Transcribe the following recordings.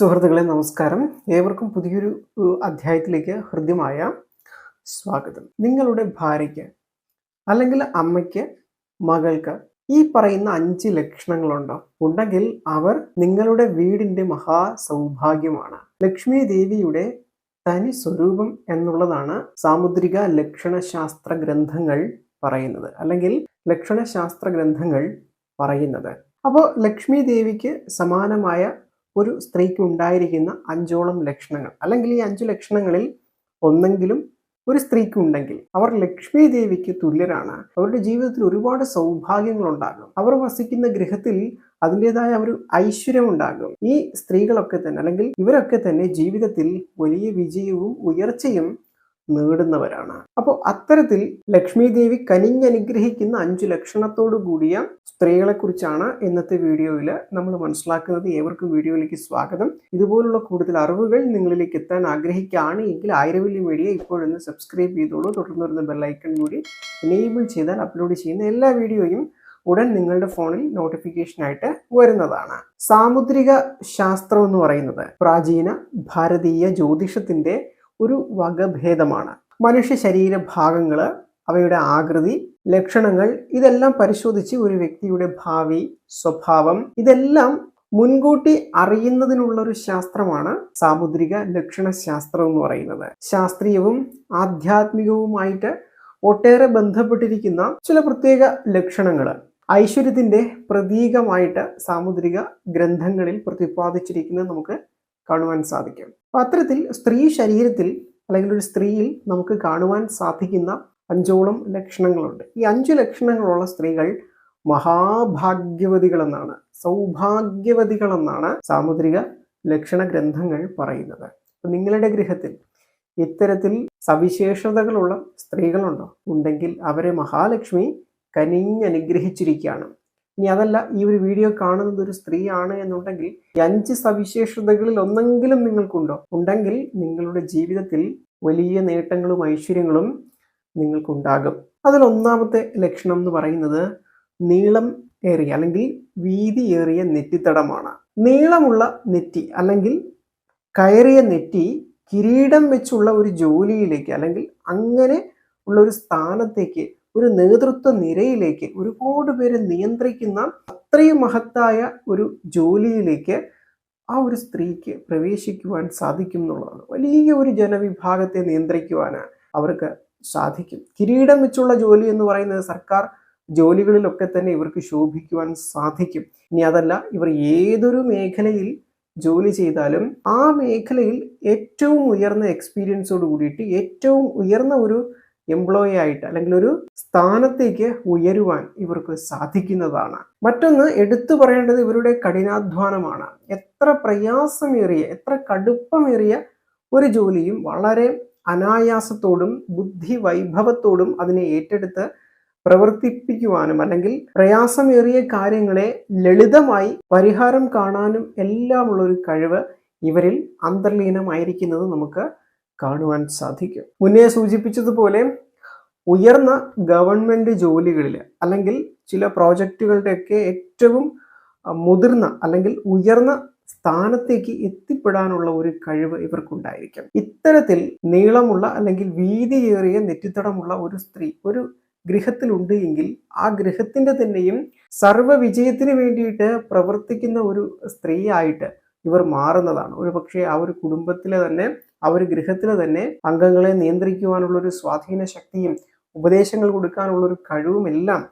സുഹൃത്തുക്കളെ നമസ്കാരം. ഏവർക്കും പുതിയൊരു അധ്യായത്തിലേക്ക് ഹൃദ്യമായ സ്വാഗതം. നിങ്ങളുടെ ഭാര്യയ്ക്ക് അല്ലെങ്കിൽ അമ്മയ്ക്ക് മകൾക്ക് ഈ പറയുന്ന അഞ്ച് ലക്ഷണങ്ങളുണ്ടോ? ഉണ്ടെങ്കിൽ അവർ നിങ്ങളുടെ വീടിന്റെ മഹാസൗഭാഗ്യമാണ്. ലക്ഷ്മി ദേവിയുടെ തനി സ്വരൂപം എന്നുള്ളതാണ് സാമുദ്രിക ലക്ഷണശാസ്ത്ര ഗ്രന്ഥങ്ങൾ പറയുന്നത്. അല്ലെങ്കിൽ ലക്ഷണശാസ്ത്ര ഗ്രന്ഥങ്ങൾ പറയുന്നത്. അപ്പോൾ ലക്ഷ്മി ദേവിക്ക് സമാനമായ ഒരു സ്ത്രീക്ക് ഉണ്ടായിരിക്കുന്ന അഞ്ചോളം ലക്ഷണങ്ങൾ. അല്ലെങ്കിൽ ഈ അഞ്ചു ലക്ഷണങ്ങളിൽ ഒന്നെങ്കിലും ഒരു സ്ത്രീക്ക് ഉണ്ടെങ്കിൽ അവർ ലക്ഷ്മി ദേവിക്ക് തുല്യരാണ്. അവരുടെ ജീവിതത്തിൽ ഒരുപാട് സൗഭാഗ്യങ്ങൾ ഉണ്ടാകും. അവർ വസിക്കുന്ന ഗൃഹത്തിൽ അതിന്റെതായ ഒരു ഐശ്വര്യം ഉണ്ടാകും. ഈ സ്ത്രീകളൊക്കെ തന്നെ അല്ലെങ്കിൽ ഇവരൊക്കെ തന്നെ ജീവിതത്തിൽ വലിയ വിജയവും ഉയർച്ചയും നേടുന്നവരാണ്. അപ്പോൾ അത്തരത്തിൽ ലക്ഷ്മി ദേവി കനിഞ്ഞനുഗ്രഹിക്കുന്ന അഞ്ചു ലക്ഷണത്തോടു കൂടിയ സ്ത്രീകളെ കുറിച്ചാണ് ഇന്നത്തെ വീഡിയോയിൽ നമ്മൾ മനസ്സിലാക്കുന്നത്. ഏവർക്കും വീഡിയോയിലേക്ക് സ്വാഗതം. ഇതുപോലുള്ള കൂടുതൽ അറിവുകൾ നിങ്ങളിലേക്ക് എത്താൻ ആഗ്രഹിക്കുകയാണ് എങ്കിൽ ആയിരവല്ലി മീഡിയ ഇപ്പോഴൊന്ന് സബ്സ്ക്രൈബ് ചെയ്തോളൂ. തുടർന്ന് വരുന്ന ബെല്ലൈക്കൺ കൂടി എനേബിൾ ചെയ്താൽ അപ്ലോഡ് ചെയ്യുന്ന എല്ലാ വീഡിയോയും ഉടൻ നിങ്ങളുടെ ഫോണിൽ നോട്ടിഫിക്കേഷനായിട്ട് വരുന്നതാണ്. സാമുദ്രിക ശാസ്ത്രം എന്ന് പറയുന്നത് പ്രാചീന ഭാരതീയ ജ്യോതിഷത്തിന്റെ ഒരു വകഭേദമാണ്. മനുഷ്യ ശരീര ഭാഗങ്ങൾ അവയുടെ ആകൃതി ലക്ഷണങ്ങൾ ഇതെല്ലാം പരിശോധിച്ച് ഒരു വ്യക്തിയുടെ ഭാവി സ്വഭാവം ഇതെല്ലാം മുൻകൂട്ടി അറിയുന്നതിനുള്ള ഒരു ശാസ്ത്രമാണ് സാമുദ്രിക ലക്ഷണശാസ്ത്രം എന്ന് പറയുന്നത്. ശാസ്ത്രീയവും ആധ്യാത്മികവുമായിട്ട് ഒട്ടേറെ ബന്ധപ്പെട്ടിരിക്കുന്ന ചില പ്രത്യേക ലക്ഷണങ്ങൾ. ഐശ്വര്യത്തിന്റെ പ്രതീകമായിട്ട് സാമുദ്രിക ഗ്രന്ഥങ്ങളിൽ പ്രതിപാദിച്ചിരിക്കുന്നത് നമുക്ക് കാണുവാൻ സാധിക്കും. അപ്പൊ അത്തരത്തിൽ സ്ത്രീ ശരീരത്തിൽ അല്ലെങ്കിൽ ഒരു സ്ത്രീയിൽ നമുക്ക് കാണുവാൻ സാധിക്കുന്ന അഞ്ചോളം ലക്ഷണങ്ങളുണ്ട്. ഈ അഞ്ച് ലക്ഷണങ്ങളുള്ള സ്ത്രീകൾ മഹാഭാഗ്യവതികളെന്നാണ് സൗഭാഗ്യവതികളെന്നാണ് സാമുദ്രിക ലക്ഷണ ഗ്രന്ഥങ്ങൾ പറയുന്നത്. നിങ്ങളുടെ ഗൃഹത്തിൽ ഇത്തരത്തിൽ സവിശേഷതകളുള്ള സ്ത്രീകളുണ്ടോ? ഉണ്ടെങ്കിൽ അവരെ മഹാലക്ഷ്മി കനിഞ്ഞനുഗ്രഹിച്ചിരിക്കുകയാണ് ഇനി അതല്ല ഈ ഒരു വീഡിയോ കാണുന്നത് ഒരു സ്ത്രീയാണ് എന്നുണ്ടെങ്കിൽ അഞ്ച് സവിശേഷതകളിൽ ഒന്നെങ്കിലും നിങ്ങൾക്കുണ്ടോ? ഉണ്ടെങ്കിൽ നിങ്ങളുടെ ജീവിതത്തിൽ വലിയ നേട്ടങ്ങളും ഐശ്വര്യങ്ങളും നിങ്ങൾക്കുണ്ടാകും. അതിൽ ഒന്നാമത്തെ ലക്ഷണം എന്ന് പറയുന്നത് നീളം ഏറിയ അല്ലെങ്കിൽ വീതിയേറിയ നെറ്റിത്തടമാണ്. നീളമുള്ള നെറ്റി അല്ലെങ്കിൽ കയറിയ നെറ്റി കിരീടം വെച്ചുള്ള ഒരു ജോലിയിലേക്ക് അല്ലെങ്കിൽ അങ്ങനെ ഉള്ള ഒരു സ്ഥാനത്തേക്ക് ഒരു നേതൃത്വ നിരയിലേക്ക് ഒരുപാട് പേരെ നിയന്ത്രിക്കുന്ന അത്രയും മഹത്തായ ഒരു ജോലിയിലേക്ക് ആ ഒരു സ്ത്രീക്ക് പ്രവേശിക്കുവാൻ സാധിക്കും എന്നുള്ളതാണ്. വലിയ ഒരു ജനവിഭാഗത്തെ നിയന്ത്രിക്കുവാൻ അവർക്ക് സാധിക്കും. കിരീടം വെച്ചുള്ള ജോലി എന്ന് പറയുന്നത് സർക്കാർ ജോലികളിലൊക്കെ തന്നെ ഇവർക്ക് ശോഭിക്കുവാൻ സാധിക്കും. ഇനി അതല്ല ഇവർ ഏതൊരു മേഖലയിൽ ജോലി ചെയ്താലും ആ മേഖലയിൽ ഏറ്റവും ഉയർന്ന എക്സ്പീരിയൻസോട് കൂടിയിട്ട് ഏറ്റവും ഉയർന്ന ഒരു എംപ്ലോയി ആയിട്ട് അല്ലെങ്കിൽ ഒരു സ്ഥാനത്തേക്ക് ഉയരുവാൻ ഇവർക്ക് സാധിക്കുന്നതാണ്. മറ്റൊന്ന് എടുത്തു പറയേണ്ടത് ഇവരുടെ കഠിനാധ്വാനമാണ്. എത്ര പ്രയാസമേറിയ എത്ര കടുപ്പമേറിയ ഒരു ജോലിയും വളരെ അനായാസത്തോടും ബുദ്ധി വൈഭവത്തോടും അതിനെ ഏറ്റെടുത്ത് പ്രവർത്തിപ്പിക്കുവാനും അല്ലെങ്കിൽ പ്രയാസമേറിയ കാര്യങ്ങളെ ലളിതമായി പരിഹാരം കാണാനും എല്ലാമുള്ള ഒരു കഴിവ് ഇവരിൽ അന്തർലീനമായിരിക്കുന്നത് നമുക്ക് കാണുവാൻ സാധിക്കും. മുന്നേ സൂചിപ്പിച്ചതുപോലെ ഉയർന്ന ഗവൺമെന്റ് ജോലികളിൽ അല്ലെങ്കിൽ ചില പ്രോജക്റ്റുകളുടെയൊക്കെ ഏറ്റവും മുതിർന്ന അല്ലെങ്കിൽ ഉയർന്ന സ്ഥാനത്തേക്ക് എത്തിപ്പെടാനുള്ള ഒരു കഴിവ് ഇവർക്കുണ്ടായിരിക്കും. ഇത്തരത്തിൽ നീളമുള്ള അല്ലെങ്കിൽ വീതിയേറിയ നെറ്റിത്തടമുള്ള ഒരു സ്ത്രീ ഒരു ഗൃഹത്തിലുണ്ട് എങ്കിൽ ആ ഗൃഹത്തിന്റെ തന്നെയും സർവ വിജയത്തിന് വേണ്ടിയിട്ട് പ്രവർത്തിക്കുന്ന ഒരു സ്ത്രീയായിട്ട് ഇവർ മാറുന്നതാണ്. ഒരു പക്ഷേ ആ ഒരു കുടുംബത്തിലെ തന്നെ ആ ഒരു ഗൃഹത്തിലെ തന്നെ അംഗങ്ങളെ നിയന്ത്രിക്കുവാനുള്ള ഒരു സ്വാധീന ശക്തിയും ഉപദേശങ്ങൾ കൊടുക്കാനുള്ള ഒരു കഴിവുമെല്ലാം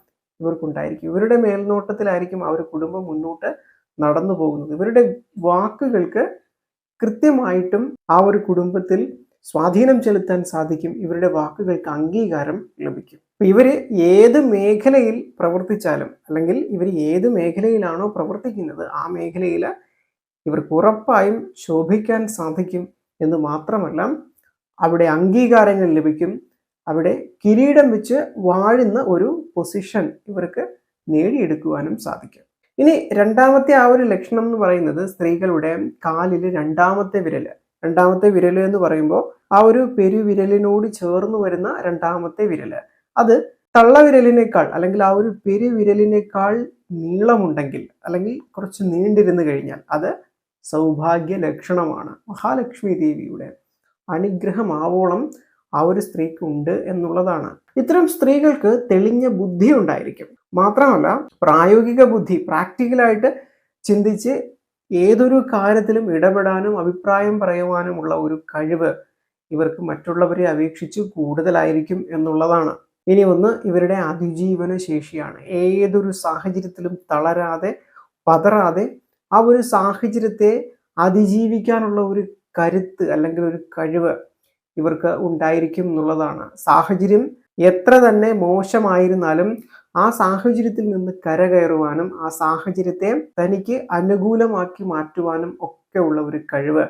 ഇവർക്കുണ്ടായിരിക്കും. ഇവരുടെ മേൽനോട്ടത്തിലായിരിക്കും ആ ഒരു കുടുംബം മുന്നോട്ട് നടന്നു പോകുന്നത്. ഇവരുടെ വാക്കുകൾക്ക് കൃത്യമായിട്ടും ആ ഒരു കുടുംബത്തിൽ സ്വാധീനം ചെലുത്താൻ സാധിക്കും. ഇവരുടെ വാക്കുകൾക്ക് അംഗീകാരം ലഭിക്കും. ഇവർ ഏത് മേഖലയിൽ പ്രവർത്തിച്ചാലും അല്ലെങ്കിൽ ഇവർ ഏത് മേഖലയിലാണോ പ്രവർത്തിക്കുന്നത് ആ മേഖലയിൽ ഇവർക്ക് ഉറപ്പായും ശോഭിക്കാൻ സാധിക്കും എന്ന് മാത്രമല്ല അവിടെ അംഗീകാരങ്ങൾ ലഭിക്കും. അവിടെ കിരീടം വെച്ച് വാഴുന്ന ഒരു പൊസിഷൻ ഇവർക്ക് നേടിയെടുക്കുവാനും സാധിക്കും. ഇനി രണ്ടാമത്തെ ആ ഒരു ലക്ഷണം എന്ന് പറയുന്നത് സ്ത്രീകളുടെ കാലിൽ രണ്ടാമത്തെ വിരൽ. രണ്ടാമത്തെ വിരൽ എന്ന് പറയുമ്പോൾ ആ ഒരു പെരുവിരലിനോട് ചേർന്ന് വരുന്ന രണ്ടാമത്തെ വിരൽ. അത് തള്ളവിരലിനേക്കാൾ അല്ലെങ്കിൽ ആ ഒരു പെരുവിരലിനേക്കാൾ നീളമുണ്ടെങ്കിൽ അല്ലെങ്കിൽ കുറച്ച് നീണ്ടിരുന്നു കഴിഞ്ഞാൽ അത് സൗഭാഗ്യ ലക്ഷണമാണ്. മഹാലക്ഷ്മി ദേവിയുടെ അനുഗ്രഹമാവോളം ആ ഒരു സ്ത്രീക്ക് ഉണ്ട് എന്നുള്ളതാണ്. ഇത്തരം സ്ത്രീകൾക്ക് തെളിഞ്ഞ ബുദ്ധി ഉണ്ടായിരിക്കും. മാത്രമല്ല പ്രായോഗിക ബുദ്ധി പ്രാക്ടിക്കലായിട്ട് ചിന്തിച്ച് ഏതൊരു കാര്യത്തിലും ഇടപെടാനും അഭിപ്രായം പറയുവാനുമുള്ള ഒരു കഴിവ് ഇവർക്ക് മറ്റുള്ളവരെ അപേക്ഷിച്ച് കൂടുതലായിരിക്കും എന്നുള്ളതാണ്. ഇനി ഒന്ന് ഇവരുടെ അതിജീവന ശേഷിയാണ്. ഏതൊരു സാഹചര്യത്തിലും തളരാതെ പതറാതെ ആ ഒരു സാഹചര്യത്തെ അതിജീവിക്കാനുള്ള ഒരു കരുത്ത് അല്ലെങ്കിൽ ഒരു കഴിവ് ഇവർക്ക് ഉണ്ടായിരിക്കും എന്നുള്ളതാണ്. സാഹചര്യം എത്ര തന്നെ മോശമായിരുന്നാലും ആ സാഹചര്യത്തിൽ നിന്ന് കരകയറുവാനും ആ സാഹചര്യത്തെ തനിക്ക് അനുകൂലമാക്കി മാറ്റുവാനും ഒക്കെ ഉള്ള ഒരു കഴിവ്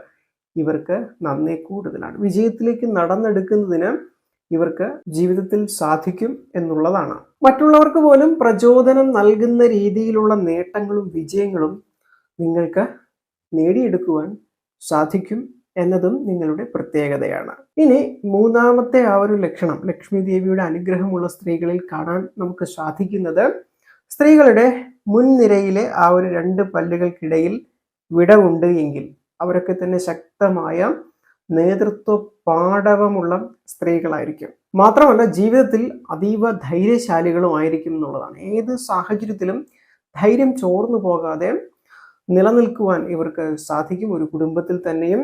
ഇവർക്ക് നന്നേ കൂടുതലാണ്. വിജയത്തിലേക്ക് നടന്നെടുക്കുന്നതിന് ഇവർക്ക് ജീവിതത്തിൽ സാധിക്കും എന്നുള്ളതാണ്. മറ്റുള്ളവർക്ക് പോലും പ്രചോദനം നൽകുന്ന രീതിയിലുള്ള നേട്ടങ്ങളും വിജയങ്ങളും നിങ്ങൾക്ക് നേടിയെടുക്കുവാൻ സാധിക്കും എന്നതും നിങ്ങളുടെ പ്രത്യേകതയാണ്. ഇനി മൂന്നാമത്തെ ആ ഒരു ലക്ഷണം ലക്ഷ്മി ദേവിയുടെ അനുഗ്രഹമുള്ള സ്ത്രീകളിൽ കാണാൻ നമുക്ക് സാധിക്കുന്നത് സ്ത്രീകളുടെ മുൻനിരയിലെ ആ ഒരു രണ്ട് പല്ലുകൾക്കിടയിൽ വിടവുണ്ട് എങ്കിൽ അവരൊക്കെ തന്നെ ശക്തമായ നേതൃത്വ പാടവമുള്ള സ്ത്രീകളായിരിക്കും. മാത്രമല്ല ജീവിതത്തിൽ അതീവ ധൈര്യശാലികളും ആയിരിക്കും എന്നുള്ളതാണ്. ഏത് സാഹചര്യത്തിലും ധൈര്യം ചോർന്നു പോകാതെ നിലനിൽക്കുവാൻ ഇവർക്ക് സാധിക്കും. ഒരു കുടുംബത്തിൽ തന്നെയും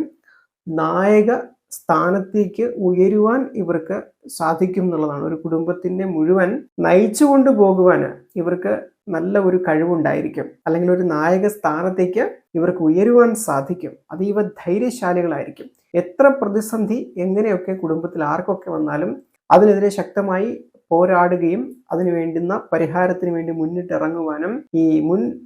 നായക സ്ഥാനത്തേക്ക് ഉയരുവാൻ ഇവർക്ക് സാധിക്കും എന്നുള്ളതാണ്. ഒരു കുടുംബത്തിന്റെ മുഴുവൻ നയിച്ചു കൊണ്ടുപോകുവാൻ ഇവർക്ക് നല്ല ഒരു കഴിവുണ്ടായിരിക്കും. അല്ലെങ്കിൽ ഒരു നായക സ്ഥാനത്തേക്ക് ഇവർക്ക് ഉയരുവാൻ സാധിക്കും. അതീവ ധൈര്യശാലികളായിരിക്കും. എത്ര പ്രതിസന്ധി എങ്ങനെയൊക്കെ കുടുംബത്തിൽ ആർക്കൊക്കെ വന്നാലും അതിനെതിരെ ശക്തമായി പോരാടുകയും അതിനു വേണ്ടുന്ന പരിഹാരത്തിന് വേണ്ടി മുന്നിട്ടിറങ്ങുവാനും ഈ മുൻ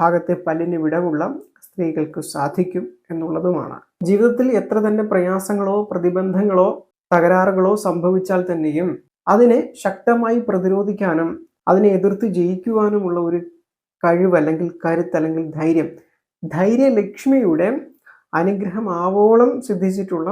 ഭാഗത്തെ പല്ലിന് വിടവുള്ള സ്ത്രീകൾക്ക് സാധിക്കും. എന്നുള്ളതുമാണ്. ജീവിതത്തിൽ എത്ര തന്നെ പ്രയാസങ്ങളോ പ്രതിബന്ധങ്ങളോ തകരാറുകളോ സംഭവിച്ചാൽ തന്നെയും അതിനെ ശക്തമായി പ്രതിരോധിക്കാനും അതിനെ എതിർത്ത് ജയിക്കുവാനുമുള്ള ഒരു കഴിവ് അല്ലെങ്കിൽ കരുത്ത് അല്ലെങ്കിൽ ധൈര്യം ധൈര്യലക്ഷ്മിയുടെ അനുഗ്രഹം ആവോളം സിദ്ധിച്ചിട്ടുള്ള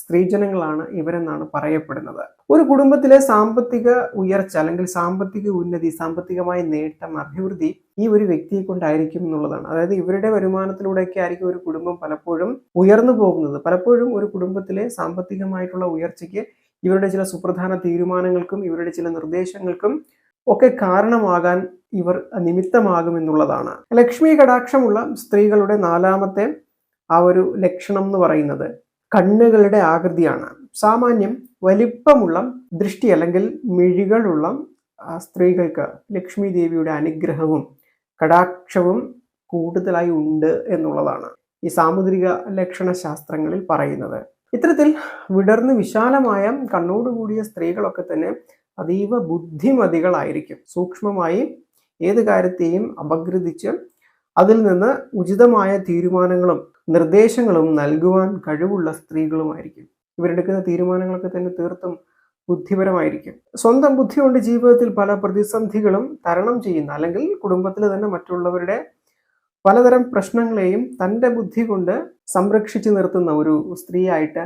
സ്ത്രീജനങ്ങളാണ് ഇവരെന്നാണ് പറയപ്പെടുന്നത്. ഒരു കുടുംബത്തിലെ സാമ്പത്തിക ഉയർച്ച അല്ലെങ്കിൽ സാമ്പത്തിക ഉന്നതി സാമ്പത്തികമായ നേട്ടം അഭിവൃദ്ധി ഈ ഒരു വ്യക്തിയെ കൊണ്ടായിരിക്കും എന്നുള്ളതാണ്. അതായത് ഇവരുടെ വരുമാനത്തിലൂടെയൊക്കെ ആയിരിക്കും ഒരു കുടുംബം പലപ്പോഴും ഉയർന്നു പോകുന്നത്. പലപ്പോഴും ഒരു കുടുംബത്തിലെ സാമ്പത്തികമായിട്ടുള്ള ഉയർച്ചയ്ക്ക് ഇവരുടെ ചില സുപ്രധാന തീരുമാനങ്ങൾക്കും ഇവരുടെ ചില നിർദ്ദേശങ്ങൾക്കും ഒക്കെ കാരണമാകാൻ ഇവർ നിമിത്തമാകും എന്നുള്ളതാണ്. ലക്ഷ്മി കടാക്ഷമുള്ള സ്ത്രീകളുടെ നാലാമത്തെ ആ ഒരു ലക്ഷണം എന്ന് പറയുന്നത് കണ്ണുകളുടെ ആകൃതിയാണ്. സാമാന്യം വലിപ്പമുള്ള ദൃഷ്ടി അല്ലെങ്കിൽ മിഴികളുള്ള സ്ത്രീകൾക്ക് ലക്ഷ്മി ദേവിയുടെ അനുഗ്രഹവും കടാക്ഷവും കൂടുതലായി ഉണ്ട് എന്നുള്ളതാണ് ഈ സാമുദ്രിക ലക്ഷണശാസ്ത്രങ്ങളിൽ പറയുന്നത്. ഇത്തരത്തിൽ വിടർന്ന് വിശാലമായ കണ്ണോടുകൂടിയ സ്ത്രീകളൊക്കെ തന്നെ അതീവ ബുദ്ധിമതികളായിരിക്കും. സൂക്ഷ്മമായി ഏത് കാര്യത്തെയും അപഗ്രഥിച്ച് അതിൽ നിന്ന് ഉചിതമായ തീരുമാനങ്ങളും നിർദ്ദേശങ്ങളും നൽകുവാൻ കഴിവുള്ള സ്ത്രീകളുമായിരിക്കും. ഇവരെടുക്കുന്ന തീരുമാനങ്ങളൊക്കെ തന്നെ തീർത്തും ബുദ്ധിപരമായിരിക്കും. സ്വന്തം ബുദ്ധി കൊണ്ട് ജീവിതത്തിൽ പല പ്രതിസന്ധികളും തരണം ചെയ്യുന്ന അല്ലെങ്കിൽ കുടുംബത്തിൽ തന്നെ മറ്റുള്ളവരുടെ പലതരം പ്രശ്നങ്ങളെയും തന്റെ ബുദ്ധി കൊണ്ട് സംരക്ഷിച്ചു നിർത്തുന്ന ഒരു സ്ത്രീയായിട്ട്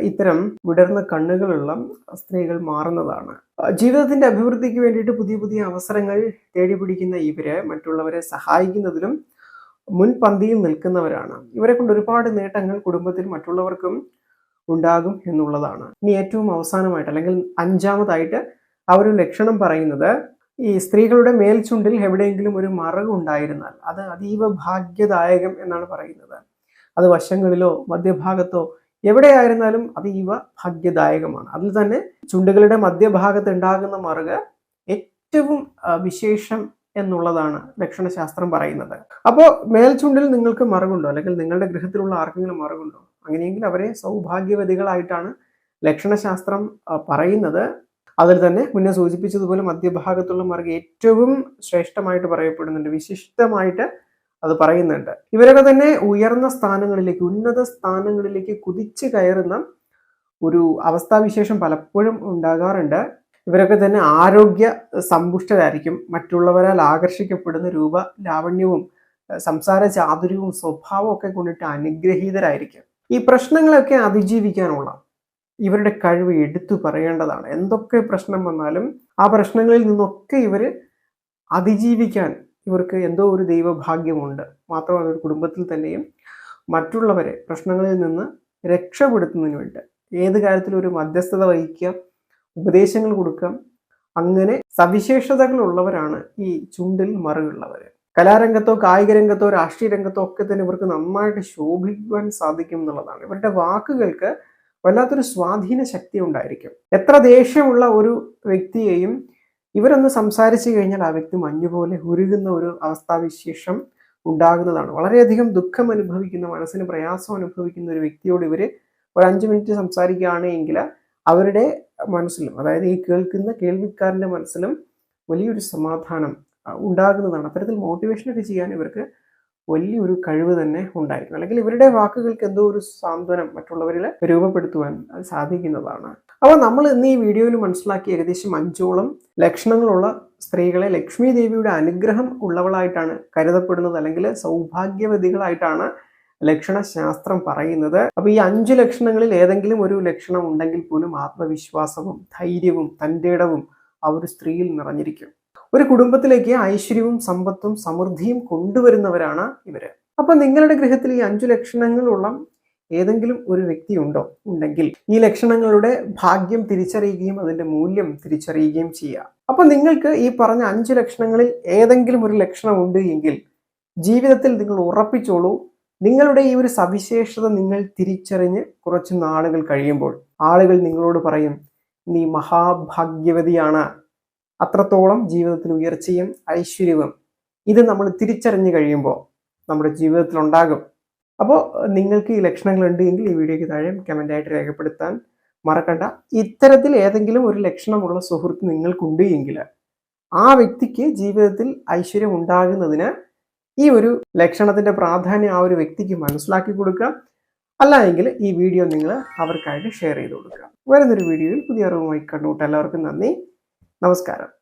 ഇത്തരം വിടർന്ന കണ്ണുകളുള്ള സ്ത്രീകൾ മാറുന്നതാണ്. ജീവിതത്തിന്റെ അഭിവൃദ്ധിക്ക് വേണ്ടിയിട്ട് പുതിയ പുതിയ അവസരങ്ങൾ തേടി പിടിക്കുന്ന ഇവർ മറ്റുള്ളവരെ സഹായിക്കുന്നതിലും മുൻപന്തിയിൽ നിൽക്കുന്നവരാണ്. ഇവരെ കൊണ്ട് ഒരുപാട് നേട്ടങ്ങൾ കുടുംബത്തിൽ മറ്റുള്ളവർക്കും ഉണ്ടാകും എന്നുള്ളതാണ്. ഇനി ഏറ്റവും അവസാനമായിട്ട് അല്ലെങ്കിൽ അഞ്ചാമതായിട്ട് ആ ഒരു ലക്ഷണം പറയുന്നത് ഈ സ്ത്രീകളുടെ മേൽചുണ്ടിൽ എവിടെയെങ്കിലും ഒരു മറവ് ഉണ്ടായിരുന്നാൽ അത് അതീവ ഭാഗ്യദായകം എന്നാണ് പറയുന്നത്. അത് വശങ്ങളിലോ മധ്യഭാഗത്തോ എവിടെയായിരുന്നാലും അതീവ ഭാഗ്യദായകമാണ്. അതിൽ തന്നെ ചുണ്ടുകളുടെ മധ്യഭാഗത്ത് ഉണ്ടാകുന്ന മറുക് ഏറ്റവും വിശേഷം എന്നുള്ളതാണ് ലക്ഷണശാസ്ത്രം പറയുന്നത്. അപ്പോൾ മേൽചുണ്ടിൽ നിങ്ങൾക്ക് മറുകുണ്ടോ അല്ലെങ്കിൽ നിങ്ങളുടെ ഗൃഹത്തിലുള്ള ആർക്കെങ്കിലും മറുകുണ്ടോ അങ്ങനെയെങ്കിൽ അവരെ സൗഭാഗ്യവതികളായിട്ടാണ് ലക്ഷണശാസ്ത്രം പറയുന്നത്. അതിൽ തന്നെ മുന്നേ സൂചിപ്പിച്ചതുപോലെ മധ്യഭാഗത്തുള്ള മറുക് ഏറ്റവും ശ്രേഷ്ഠമായിട്ട് പറയപ്പെടുന്നുണ്ട്. വിശിഷ്ടമായിട്ട് അത് പറയുന്നുണ്ട്. ഇവരൊക്കെ തന്നെ ഉയർന്ന സ്ഥാനങ്ങളിലേക്ക് ഉന്നത സ്ഥാനങ്ങളിലേക്ക് കുതിച്ചു കയറുന്ന ഒരു അവസ്ഥാവിശേഷം പലപ്പോഴും ഉണ്ടാകാറുണ്ട്. ഇവരൊക്കെ തന്നെ ആരോഗ്യ സമ്പുഷ്ടരായിരിക്കും. മറ്റുള്ളവരാൽ ആകർഷിക്കപ്പെടുന്ന രൂപ ലാവണ്യവും സംസാര ചാതുര്യവും സ്വഭാവവും ഒക്കെ കൊണ്ടിട്ട് അനുഗ്രഹീതരായിരിക്കും. ഈ പ്രശ്നങ്ങളൊക്കെ അതിജീവിക്കാനുള്ള ഇവരുടെ കഴിവ് എടുത്തു പറയേണ്ടതാണ്. എന്തൊക്കെ പ്രശ്നം വന്നാലും ആ പ്രശ്നങ്ങളിൽ നിന്നൊക്കെ ഇവർ അതിജീവിക്കാൻ ഇവർക്ക് എന്തോ ഒരു ദൈവഭാഗ്യമുണ്ട്. മാത്രമല്ല ഒരു കുടുംബത്തിൽ തന്നെയും മറ്റുള്ളവരെ പ്രശ്നങ്ങളിൽ നിന്ന് രക്ഷപ്പെടുത്തുന്നതിന് വേണ്ടി. ഏത് കാര്യത്തിലും ഒരു മധ്യസ്ഥത വഹിക്കുക ഉപദേശങ്ങൾ കൊടുക്കാം. അങ്ങനെ സവിശേഷതകളുള്ളവരാണ് ഈ ചുണ്ടിൽ മറുകുള്ളവർ കലാരംഗത്തോ കായിക രംഗത്തോ രാഷ്ട്രീയ രംഗത്തോ ഒക്കെ തന്നെ ഇവർക്ക് നന്നായിട്ട് ശോഭിക്കുവാൻ സാധിക്കും എന്നുള്ളതാണ്. ഇവരുടെ വാക്കുകൾക്ക് വല്ലാത്തൊരു സ്വാധീന ശക്തി ഉണ്ടായിരിക്കും. എത്ര ദേഷ്യമുള്ള ഒരു വ്യക്തിയെയും ഇവരൊന്ന് സംസാരിച്ചു കഴിഞ്ഞാൽ ആ വ്യക്തി മഞ്ഞുപോലെ ഉരുകുന്ന ഒരു അവസ്ഥാവിശേഷം ഉണ്ടാകുന്നതാണ്. വളരെയധികം ദുഃഖം അനുഭവിക്കുന്ന മനസ്സിന് പ്രയാസം അനുഭവിക്കുന്ന ഒരു വ്യക്തിയോട് ഇവർ ഒരു അഞ്ച് മിനിറ്റ് സംസാരിക്കുകയാണ് എങ്കിൽ അവരുടെ മനസ്സിലും അതായത് ഈ കേൾക്കുന്ന കേൾവിക്കാരന്റെ മനസ്സിലും വലിയൊരു സമാധാനം ഉണ്ടാകുന്നതാണ്. അത്തരത്തിൽ മോട്ടിവേഷനൊക്കെ ചെയ്യാൻ ഇവർക്ക് വലിയൊരു കഴിവ് തന്നെ ഉണ്ടായിരുന്നു അല്ലെങ്കിൽ ഇവരുടെ വാക്കുകൾക്ക് എന്തോ ഒരു സാന്ത്വനം മറ്റുള്ളവരിൽ രൂപപ്പെടുത്തുവാൻ സാധിക്കുന്നതാണ്. അപ്പോൾ നമ്മൾ ഇന്ന് ഈ വീഡിയോയിൽ മനസ്സിലാക്കി ഏകദേശം അഞ്ചോളം ലക്ഷണങ്ങളുള്ള സ്ത്രീകളെ ലക്ഷ്മി ദേവിയുടെ അനുഗ്രഹം ഉള്ളവളായിട്ടാണ് കരുതപ്പെടുന്നത്. അല്ലെങ്കിൽ സൗഭാഗ്യവതികളായിട്ടാണ് ലക്ഷണശാസ്ത്രം പറയുന്നത്. അപ്പൊ ഈ അഞ്ചു ലക്ഷണങ്ങളിൽ ഏതെങ്കിലും ഒരു ലക്ഷണം ഉണ്ടെങ്കിൽ പോലും ആത്മവിശ്വാസവും ധൈര്യവും തന്റെ ഇടവും ആ ഒരു സ്ത്രീയിൽ നിറഞ്ഞിരിക്കും. ഒരു കുടുംബത്തിലേക്ക് ഐശ്വര്യവും സമ്പത്തും സമൃദ്ധിയും കൊണ്ടുവരുന്നവരാണ് ഇവർ. അപ്പൊ നിങ്ങളുടെ ഗൃഹത്തിൽ ഈ അഞ്ചു ലക്ഷണങ്ങളുള്ള ഏതെങ്കിലും ഒരു വ്യക്തി ഉണ്ടോ? ഉണ്ടെങ്കിൽ ഈ ലക്ഷണങ്ങളുടെ ഭാഗ്യം തിരിച്ചറിയുകയും അതിന്റെ മൂല്യം തിരിച്ചറിയുകയും ചെയ്യുക. അപ്പൊ നിങ്ങൾക്ക് ഈ പറഞ്ഞ അഞ്ചു ലക്ഷണങ്ങളിൽ ഏതെങ്കിലും ഒരു ലക്ഷണം ഉണ്ട് എങ്കിൽ ജീവിതത്തിൽ നിങ്ങൾ ഉറപ്പിച്ചോളൂ നിങ്ങളുടെ ഈ ഒരു സവിശേഷത നിങ്ങൾ തിരിച്ചറിഞ്ഞ് കുറച്ച് നാളുകൾ കഴിയുമ്പോൾ ആളുകൾ നിങ്ങളോട് പറയും നീ മഹാഭാഗ്യവതിയാണ്. അത്രത്തോളം ജീവിതത്തിൽ ഉയർച്ചയും ഐശ്വര്യവും ഇത് നമ്മൾ തിരിച്ചറിഞ്ഞ് കഴിയുമ്പോൾ നമ്മുടെ ജീവിതത്തിൽ ഉണ്ടാകും. അപ്പോൾ നിങ്ങൾക്ക് ഈ ലക്ഷണങ്ങൾ ഉണ്ട് എങ്കിൽ ഈ വീഡിയോയ്ക്ക് താഴെ കമന്റ് ആയിട്ട് രേഖപ്പെടുത്താൻ മറക്കണ്ട. ഇത്തരത്തിൽ ഏതെങ്കിലും ഒരു ലക്ഷണമുള്ള സുഹൃത്ത് നിങ്ങൾക്കുണ്ട് എങ്കിൽ ആ വ്യക്തിക്ക് ജീവിതത്തിൽ ഐശ്വര്യം ഉണ്ടാകുന്നതിന് ഈ ഒരു ലക്ഷണത്തിന്റെ പ്രാധാന്യം ആ ഒരു വ്യക്തിക്ക് മനസ്സിലാക്കി കൊടുക്കുക. അല്ല എങ്കിൽ ഈ വീഡിയോ നിങ്ങൾ അവർക്കായിട്ട് ഷെയർ ചെയ്ത് കൊടുക്കുക. വരുന്നൊരു വീഡിയോയിൽ പുതിയ അറിവുമായി കണ്ടുമുട്ട എല്ലാവർക്കും നന്ദി. നമസ്കാരം.